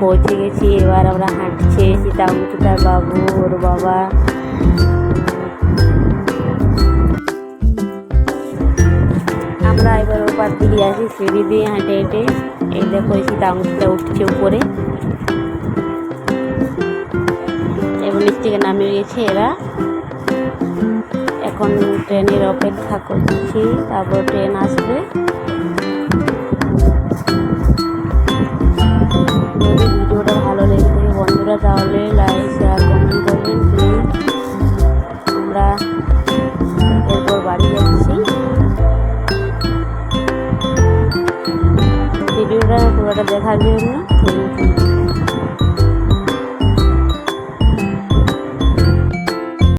পৌঁছে গেছি। এবার আমরা হাঁটছি সীতামুখীতার বাবু, ওর বাবা। আমরা এবার ওপার দিকে যাচ্ছি, সিঁড়ি দিয়ে হেঁটে হেঁটে। এই দেখো সীতামুখীটা উঠছে উপরে। এবং নিচ থেকে নামিয়ে গেছে এরা। এখন ট্রেনের অপেক্ষা করছি, তারপর ট্রেন আসবে। ভিডিওটা ভালো লেগে বন্ধুরা, তাহলে লাইক শেয়ার কমেন্ট করবেন প্লিজ আমরা এরপর বাড়ি যাচ্ছি। ভিডিওটা পুরোটা দেখার জন্য।